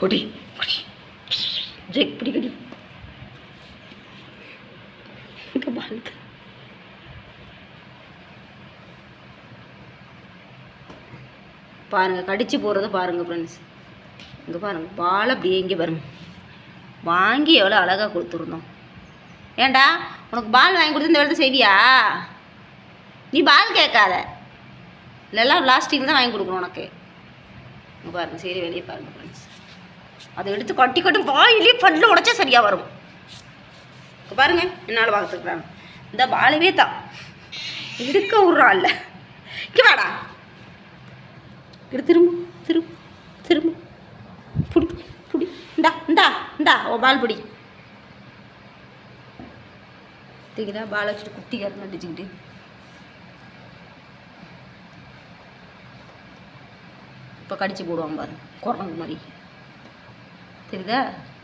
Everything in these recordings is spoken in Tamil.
கொடி கொடி. ஜெக் பிடி கடி. இங்கே பால் பாருங்க கடிச்சு போகிறத பாருங்கள் ஃப்ரெண்ட்ஸ் இங்கே பாருங்கள் பால் அப்படியே இங்கே பாருங்க. வாங்கி எவ்வளோ அழகாக கொடுத்துருந்தோம். ஏண்டா உனக்கு பால் வாங்கி கொடுத்து இந்த வேலை செய்வியா? நீ பால் கேட்காத. இல்லைல்லாம் பிளாஸ்டிக் தான் வாங்கி கொடுக்கணும் உனக்கு. இங்கே பாருங்கள் சரி வெளியே பாருங்கள் ஃப்ரெண்ட்ஸ் அதை எடுத்து கட்டி கட்டி வாயிலே பல்ல உடைச்சா சரியாக வரும். பாருங்க என்னால் பார்த்துக்கிறாங்க இந்த பாலவே தான். எடுக்க விட்றான் இல்லை. இங்கே வாடா. இடு திரும்ப திரும்ப திரும்ப. பிடி புடி. இந்தா இந்தா இந்தா ஓ பால் பிடி. தூக்கிதா பால் வச்சுட்டு குட்டி கறந்து அடிச்சுக்கிட்டு. இப்போ கடிச்சு போடுவான் பாரு. குரங்கு மாதிரி. தெரியுதா?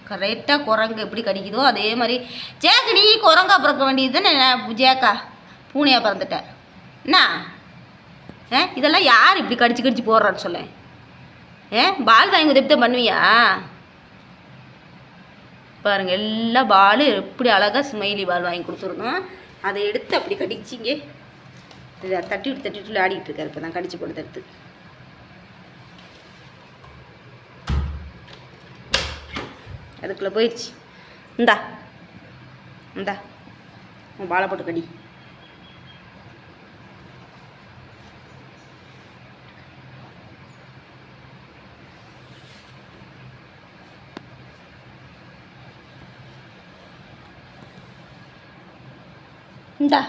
கரெக்டாக குரங்கு எப்படி கடிக்குதோ அதே மாதிரி ஜேக்கு நீ குரங்கா பிறக்க வேண்டியது தானே ஜேக்கா? பூனையாக பிறந்துட்டேன் என்ன? ஏ இதெல்லாம் யார் இப்படி கடிச்சு கடிச்சு போடுறான்னு சொல்ல. ஏ பால் வாங்கி உதவி தான் பண்ணுவியா? பாருங்க எல்லா பால் எப்படி அழகாக ஸ்மைலி பால் வாங்கி கொடுத்துருந்தோம் அதை எடுத்து அப்படி கடிச்சிங்க. தட்டி விட்டு தட்டி விட்டு விளையாடிட்டு இருக்காரு இப்போ தான் கடிச்சு போட்டு எடுத்து அதுக்குள்ளே போயிடுச்சு. இந்தா. இந்தா. உன் பாலை போட்டு கடி இந்தா.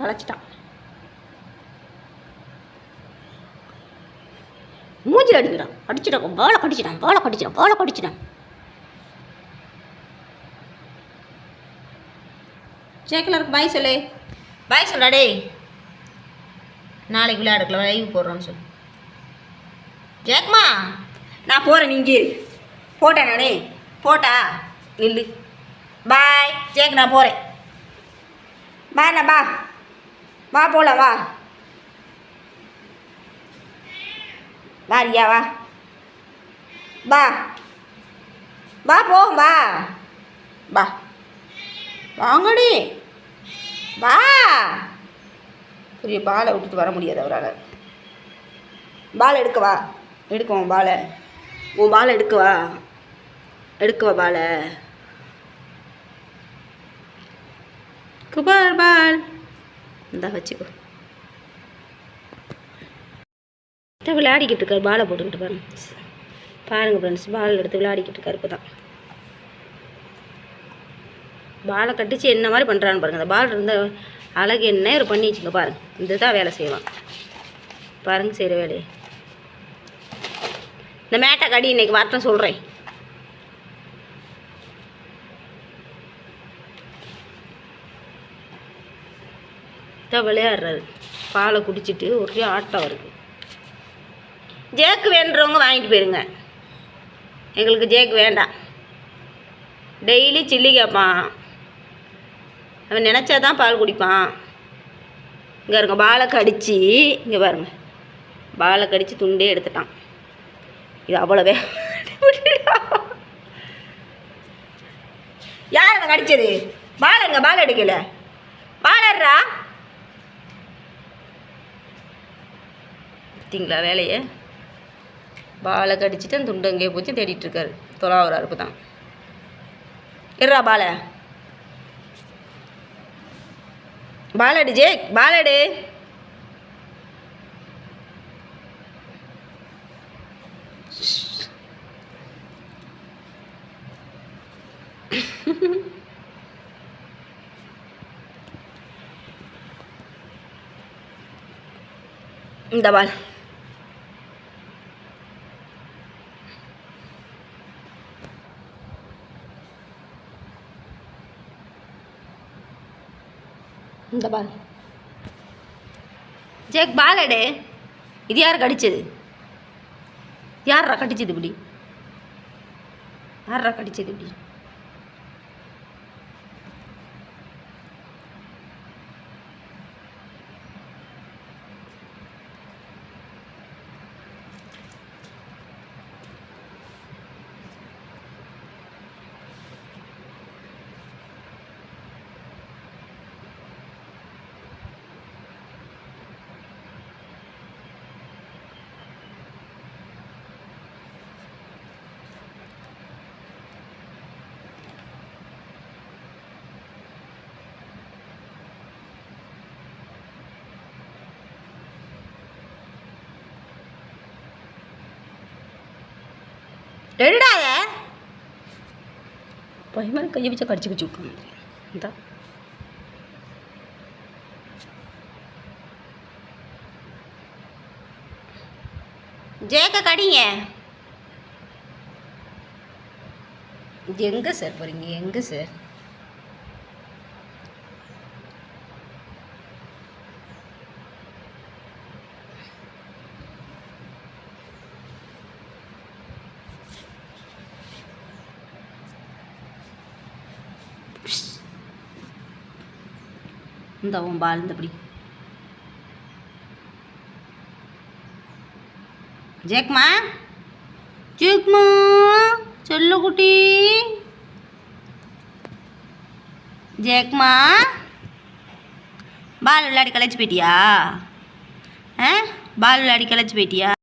களைச்சிட்டான். மூஞ்சி அடிக்கிறான். அடிச்சிட்டான். பாலை கடிச்சிட்டான். பாலை கடிச்சிட்டான். பாலை கடிச்சிட்டான். சேக்கலருக்கு பாய் சொல்லு. பாய் சொல்லா டேய் நாளைக்கு விளையாடுக்கலாம் லைவ் போடுறோன்னு சொல்லு. ஜேக்மா நான் போகிறேன் நீங்கள் போட்டேன் நானே. போட்டா நில்லு. பாய் ஜேக் நான் போகிறேன் பாண்ணா பா வா போகலாம் வா. வா ரியா வா. வா. வா போகும் வா. வா. வாங்கடி. வா. பெரிய பாலை விட்டுட்டு வர முடியாது அவரால். பாலை எடுக்கவா வா. உன் பாலை. உன் பாலை எடுக்கவா எடுக்கவா பாலை. குபார் பால். இந்தா வச்சுக்கோ. விளையாடிக்கிட்டு இருக்காரு பாலை போட்டுக்கிட்டு பாருங்க. பாருங்க ஃப்ரெண்ட்ஸ் பால் எடுத்து விளையாடிக்கிட்டு இருக்காரு இப்போ தான் பாலை கட்டிச்சு என்ன மாதிரி பண்ணுறான்னு பாருங்க. அந்த பால் இருந்த அழகு என்ன ஒரு பண்ணி வச்சுங்க பாருங்க. இதுதான் வேலை செய்வான். பாருங்க செய்கிற வேலையை. இந்த மேட்டை கடி இன்னைக்கு வரட்டும் சொல்கிறேன் தான் விளையாடுறாரு. பாலை குடிச்சிட்டு ஒரே ஆட்டம் வருது ஜேக்கு வேண்டுறவங்க வாங்கிட்டு போயிருங்க. எங்களுக்கு ஜேக்கு வேண்டாம். டெய்லி சில்லி கேட்பான் அவன் நினச்சா தான் பால் குடிப்பான். இங்கே இருங்க பாலை கடித்து இங்கே பாருங்க. பாலை கடித்து துண்டே எடுத்துட்டான். இது அவ்வளோவே. யார் அதை கடிச்சது? பால் எங்க? பால் எடுக்கல. பாலர்றா பார்த்தீங்களா வேலையை? பாலை கடிச்சிட்டு அந்த துண்டு அங்கேயே போச்சு தேடிட்டு இருக்காரு. தொலாவரா தான். இருறா பாலை. பாலடு ஜே பாலடு. இந்த பால். இந்த பால் ஜேக் பால் எடு இது யார் கடிச்சது? யார்ரா கடிச்சது இப்படி? யார்ரா கடிச்சது இப்படி? எடுடாத பயமாக கையை வச்சா கடிச்சு உட்காந்து இந்த. ஜேக்க கடிங்க. எங்கே சார் போகிறீங்க எங்கே சார்? இந்த உன் பால் இந்தபடி ஜேக்மா? ஜேக்மா? சொல்லு குட்டி. ஜேக்மா? பால் விளையாடி கலைச்சு போயிட்டியா? ஆ? பால் விளையாடி கலைச்சு போயிட்டியா?